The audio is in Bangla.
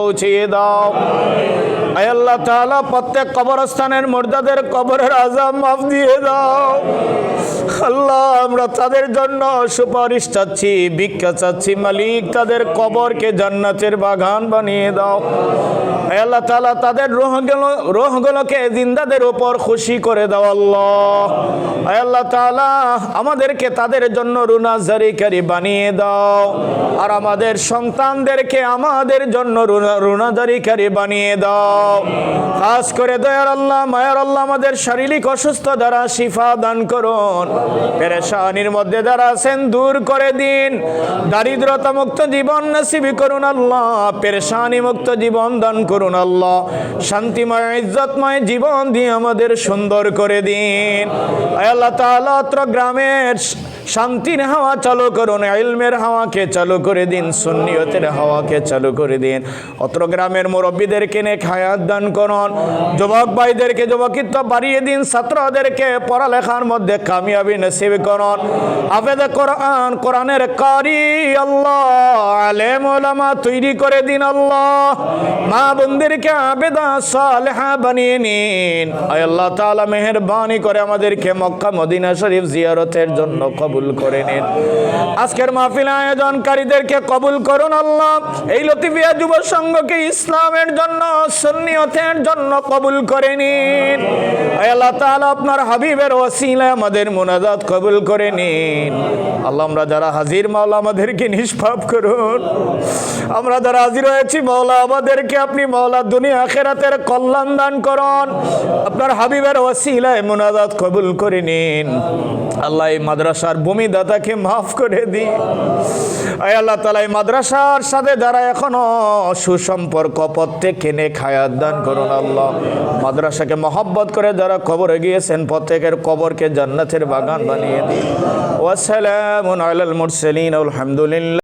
পৌঁছিয়ে দাও। আল্লাহ তাআলা প্রত্যেক কবরস্থানের মুর্দাদের কবরের আজাব মাফ দিয়ে দাও। আল্লাহ, আমরা তাদের জন্য সুপারিশ চাচ্ছি, ভিক্ষা চাচ্ছি। মালিক তাদের কবরকে জান্নাতের বাগান বানিয়ে দাও। আয় আল্লাহ তাআলা তাদের রোহগুলো, রোহগুলোকে জিন্দাদের উপর খুশি করে দাও, আল্লাহ। আল্লাহ তাআলা আমাদেরকে তাদের জন্য রুনাজারিকারী বানিয়ে দাও। আর আমাদের সন্তানদেরকে আমাদের জন্য রুনা- রুনাজারিকারী বানিয়ে দাও। খাস করে দয়ার আল্লাহ, মায়ার আল্লাহ আমাদের শারীরিক অসুস্থ দ্বারা শিফা দান করুন। পেরেশানির মধ্যে যারা আছেন, দূর করে দিন। দারিদ্রতা মুক্ত জীবন নসিবি করুন, আল্লাহ। পেরেশানি মুক্ত জীবন দান করুন। আল্লাহ। শান্তিময় ইজ্জতময় জীবন দিয়ে আমাদের সুন্দর করে দিন। আল্লাহ তালা গ্রামের শান্তির হাওয়া চালু করুন, ইলমের হাওয়াকে চালু করে দিন, সুন্নিয়তের হাওয়াকে চালু করে দিন। অত্র গ্রামের মুরব্বীদেরকে নে খায়াত দান করুন, যুবক ভাইদেরকে, যুবকিত্ব বাড়িয়ে দিন, ছাত্রদেরকে পড়ালেখার মধ্যে কামিয়াবি নসিব করুন। আবেদ কোরআন, কোরআনের কারি, আল্লাহ আলেম ওলামা তৈরি করে দিন আল্লাহ। মা বোনদেরকে আবেদা সালেহা বানিয়ে নিন। আল্লাহ তাআলা মেহেরবানি করে আমাদেরকে মক্কা, মদিনা শরীফ জিয়ারতের জন্য কবুল করে নিন। আজকের মাহফিল আয়োজনকারীদেরকে কবুল করুন আল্লাহ। এই লতিফিয়া যুব সংঘকে ইসলামের জন্য, সুন্নিয়তের জন্য কবুল করে নিন। আল্লাহ তাআলা আপনার হাবিবের ওসিলায় আমাদের মুনাজাত কবুল করে নিন। আল্লাহ, আমরা যারা হাজির, মাওলা আমাদেরকে নিষ্পাপ করুন। আমরা যারা হাজির হয়েছি, মাওলা আমাদেরকে আপনি মাওলা দুনিয়া আখেরাতের কল্যাণ দান করুন। আপনার হাবিবের ওসিলায় মুনাজাত কবুল করে নিন। আল্লাহ, এই মাদ্রাসার ভূমিদাতাকে মাফ করে দি আয় আল্লাহ তালা মাদ্রাসার সাথে যারা এখনও সুসম্পর্ক প্রত্যেককে কেনে খায়াত দান করুন আল্লাহ। মাদ্রাসাকে মহব্বত করে যারা কবরে গিয়েছেন, প্রত্যেকের কবরকে জান্নাতের বাগান বানিয়ে দিন। ওয়াসালামুন আলাল মুরসালিন, আলহামদুলিল্লাহ।